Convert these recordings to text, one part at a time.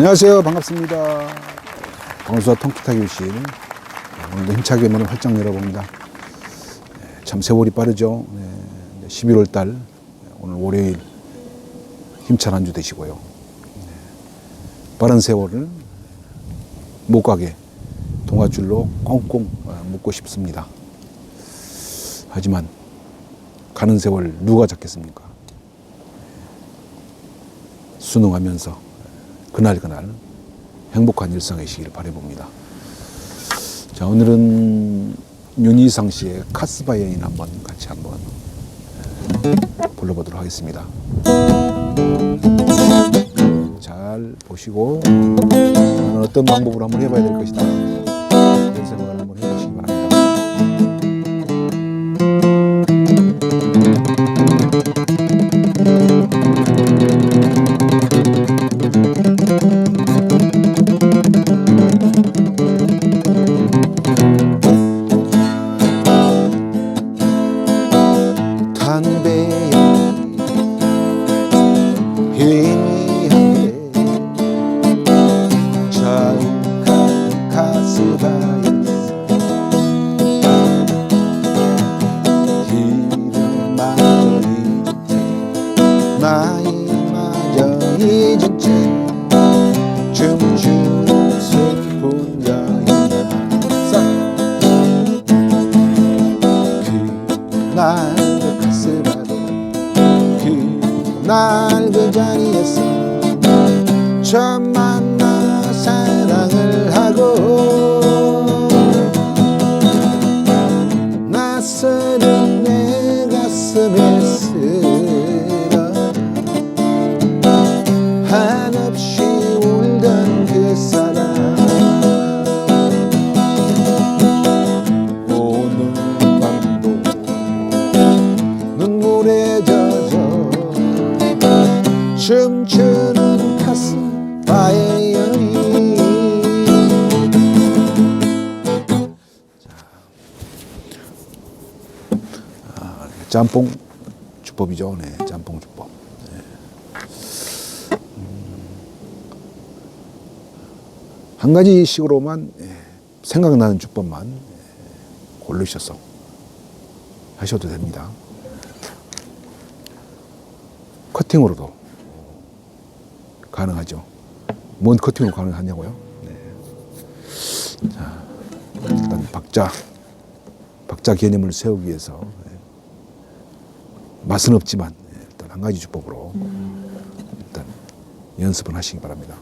안녕하세요. 반갑습니다. 방수와 통기타 교실. 오늘도 힘차게 문을 활짝 열어봅니다. 네, 참 세월이 빠르죠. 네, 11월 달 오늘 월요일 힘찬 한 주 되시고요. 네, 빠른 세월을 못 가게 동아줄로 꽁꽁 어, 묶고 싶습니다. 하지만 가는 세월 누가 잡겠습니까? 순응하면서 그날 그날 행복한 일상이시기를 바라봅니다. 자 오늘은 윤희상 씨의 카스바 여인 한번 같이 한번 에, 불러보도록 하겠습니다. 잘 보시고 어떤 방법으로 한번 해봐야 될 것이다. 그날 그 가슴아도 그날 그 자리에서 처음 만 짬뽕 주법이죠. 네, 짬뽕 주법. 네. 음, 한 가지 식으로만 예, 생각나는 주법만 예, 고르셔서 하셔도 됩니다. 커팅으로도 가능하죠. 뭔 커팅으로 가능하냐고요? 네. 자, 일단 박자, 박자 개념을 세우기 위해서 예, 맛은 없지만 예, 일단 한 가지 주법으로 일단 연습을 하시기 바랍니다.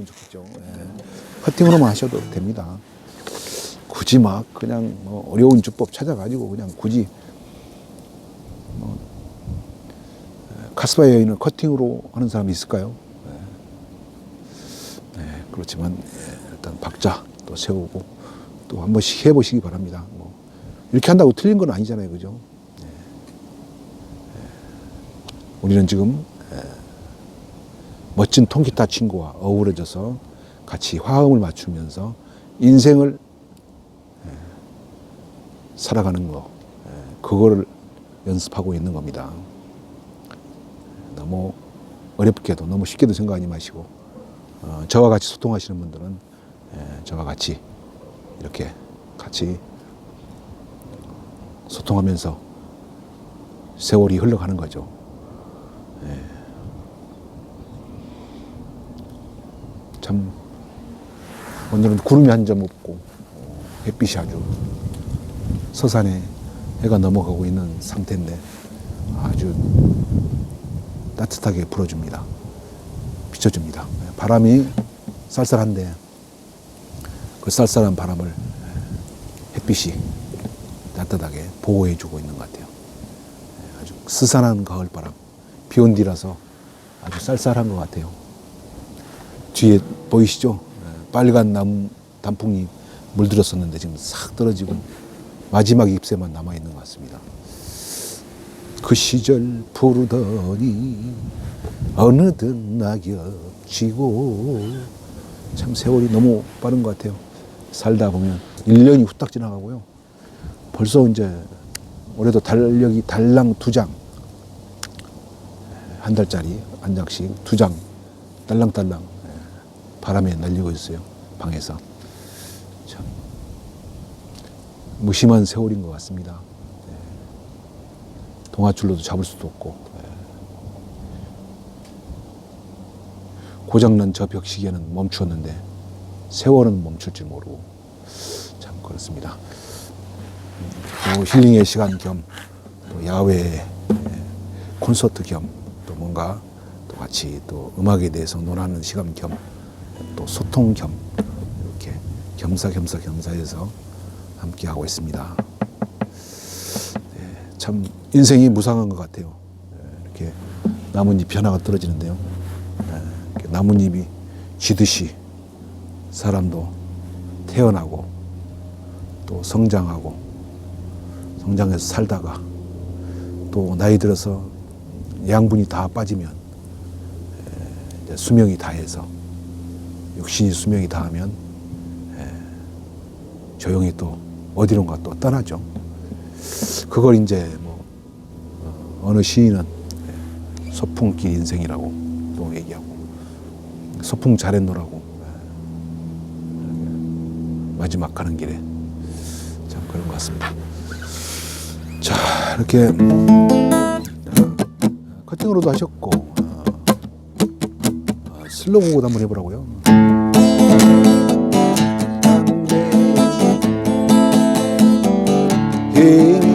섞어주면 좋겠죠 예. 커팅으로만 하셔도 됩니다 굳이 막 그냥 뭐 어려운 주법 찾아가지고 그냥 굳이 뭐 예, 카스바 여인을 커팅으로 하는 사람이 있을까요? 네, 그렇지만 예, 일단 박자 또 세우고 또 한 번씩 해보시기 바랍니다. 뭐 이렇게 한다고 틀린 건 아니잖아요, 그죠? 예. 예. 우리는 지금 예, 멋진 통기타 친구와 어우러져서 같이 화음을 맞추면서 인생을 예, 살아가는 거, 예, 그거를 연습하고 있는 겁니다. 너무 어렵게도 너무 쉽게도 생각하지 마시고 어, 저와 같이 소통하시는 분들은 예, 저와 같이 이렇게 같이 소통하면서 세월이 흘러가는 거죠. 예. 참 오늘은 구름이 한 점 없고 어, 햇빛이 아주 서산에 해가 넘어가고 있는 상태인데 아주 따뜻하게 불어줍니다. 비춰줍니다. 바람이 쌀쌀한데 그 쌀쌀한 바람을 햇빛이 따뜻하게 보호해주고 있는 것 같아요. 아주 스산한 가을 바람, 비온 뒤라서 아주 쌀쌀한 것 같아요. 뒤에 보이시죠? 예, 빨간 나무 단풍이 물들었었는데 지금 싹 떨어지고 마지막 잎새만 남아 있는 것 같습니다. 그 시절 부르더니 어느덧 낙엽 지고 참 세월이 너무 빠른 것 같아요. 살다 보면 1년이 후딱 지나가고요. 벌써 이제 올해도 달력이 달랑 두 장, 한 달짜리 한 장씩 두 장, 예, 바람에 날리고 있어요. 방에서. 참 무심한 세월인 것 같습니다. 예. 동아줄로도 잡을 수도 없고 예. 고장난 저 벽시계는 멈추었는데 세월은 멈출 줄 모르고 참 그렇습니다. 또 힐링의 시간 겸 또 야외 예, 콘서트 겸 또 뭔가 또 같이 또 음악에 대해서 논하는 시간 겸 또 소통 겸 이렇게 겸사겸사 겸사해서 함께 하고 있습니다. 예, 참 인생이 무상한 것 같아요. 예, 이렇게 나뭇잎 하나가 떨어지는데요. 예, 이렇게 나뭇잎이 쥐듯이 사람도 태어나고 또 성장하고 성장해서 살다가 또 나이 들어서 양분이 다 빠지면 에, 이제 수명이 다해서 육신이 수명이 다하면 에, 조용히 또 어디론가 또 떠나죠. 그걸 이제 뭐 어, 어느 시인은 에, 소풍길 인생이라고 또 얘기하고 소풍 잘했노라고 마지막 가는 길에 참 그런 것 같습니다. 자 이렇게 어, 커팅으로도 하셨고 어, 어, 슬로우도 한번 해보라고요. 희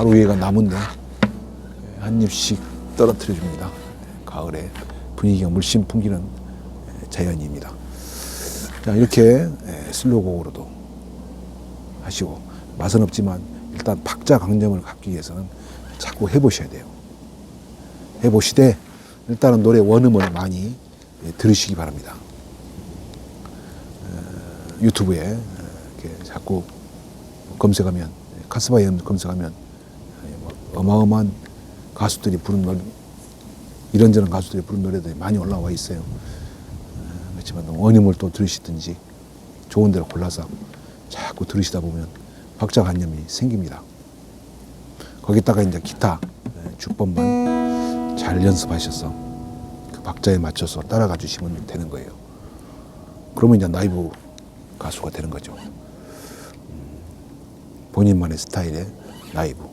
바로 위에가 나무인데 한 잎씩 떨어뜨려 줍니다. 가을에 분위기가 물씬 풍기는 자연입니다. 자 이렇게 슬로곡으로도 하시고 맛은 없지만 일단 박자 강점을 갖기 위해서는 자꾸 해보셔야 돼요. 해보시되 일단은 노래 원음을 많이 들으시기 바랍니다. 어, 유튜브에 이렇게 자꾸 검색하면 카스바이엄 검색하면 뭐 어마어마한 가수들이 부른 노래 이런저런 가수들이 부른 노래들이 많이 올라와 있어요. 어, 그렇지만 원음을 또 들으시든지 좋은 데로 골라서 자꾸 들으시다 보면 박자 관념이 생깁니다. 거기다가 이제 기타 예, 주법만 잘 연습하셔서 그 박자에 맞춰서 따라가 주시면 되는 거예요. 그러면 이제 라이브 가수가 되는 거죠. 본인만의 스타일의 라이브.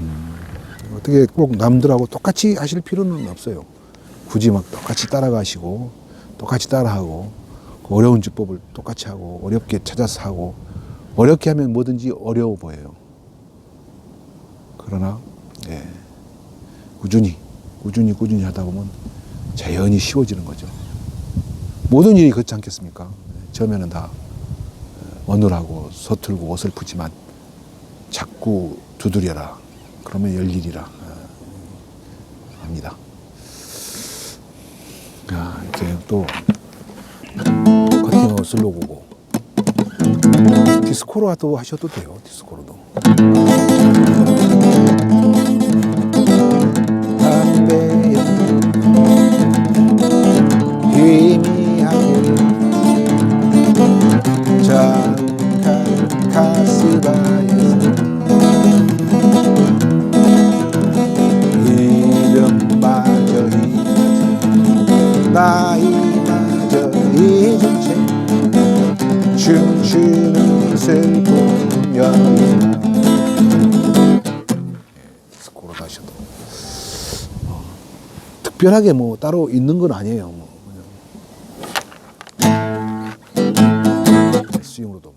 음, 어떻게 꼭 남들하고 똑같이 하실 필요는 없어요. 굳이 막 똑같이 따라가시고 똑같이 따라하고 그 어려운 주법을 똑같이 하고 어렵게 찾아서 하고 어렵게 하면 뭐든지 어려워 보여요. 그러나 예, 꾸준히 꾸준히 꾸준히 하다 보면 자연히 쉬워지는 거죠. 모든 일이 그렇지 않겠습니까? 처음에는 다 어, 어눌하고 서툴고 어설프지만 자꾸 두드려라. 그러면 열일이라 어, 합니다. 아, 이렇게 또 커팅하고 슬로우고 디스코로도 하셔도 돼요. 디스코로도. 슬픈 여인 어, 특별하게 뭐 따로 있는 건 아니에요. 뭐 스윙으로도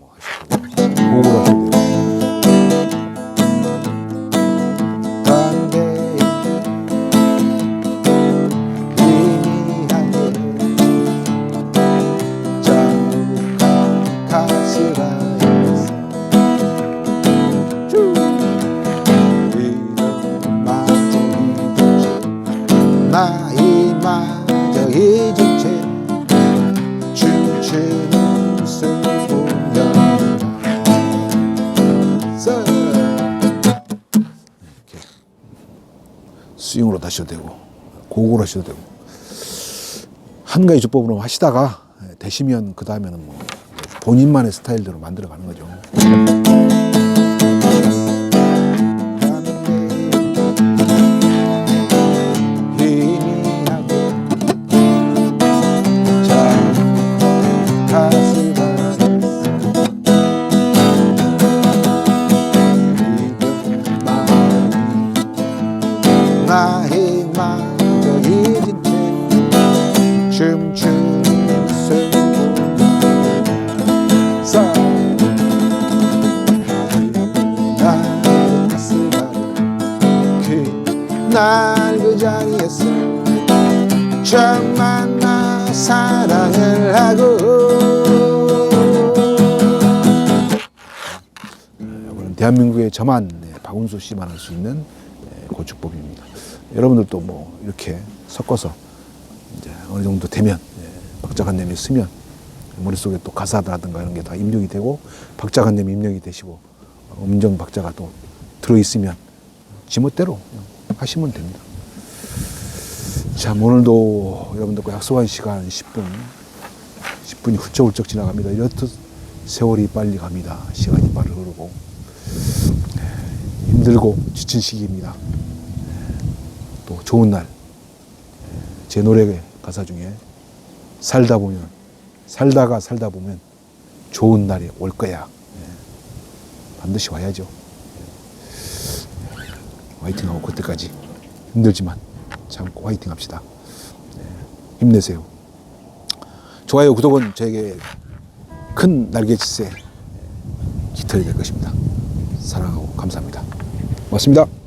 스윙으로 다셔도 되고 곡으로 하셔도 되고 한 가지 주법으로 하시다가 되시면 그 다음에는 뭐 본인만의 스타일대로 만들어 가는 거죠. 자리에서 처음 만나 사랑을 하고 이거는 대한민국의 저만 네, 박운수 씨만 할 수 있는 네, 고축법입니다. 여러분들도 뭐 이렇게 섞어서 이제 어느 정도 되면 예, 박자간nem이 쓰면 머릿속에 또 가사라든가 이런 게 다 입력이 되고 박자간nem이 입력이 되시고 음정 박자가 또 들어있으면 지멋대로 하시면 됩니다. 자, 오늘도 여러분들과 약속한 시간 10분, 10분이 훌쩍훌쩍 지나갑니다. 이렇듯 세월이 빨리 갑니다. 시간이 빠르 흐르고 네, 힘들고 지친 시기입니다. 네, 또 좋은 날, 제 노래 가사 중에 살다 보면 살다가 살다 보면 좋은 날이 올 거야. 예. 반드시 와야죠. 예. 화이팅하고 그때까지 힘들지만 참고 화이팅 합시다. 예. 힘내세요. 좋아요, 구독은 저에게 큰 날개짓의 깃털이 될 것입니다. 사랑하고 감사합니다. 고맙습니다.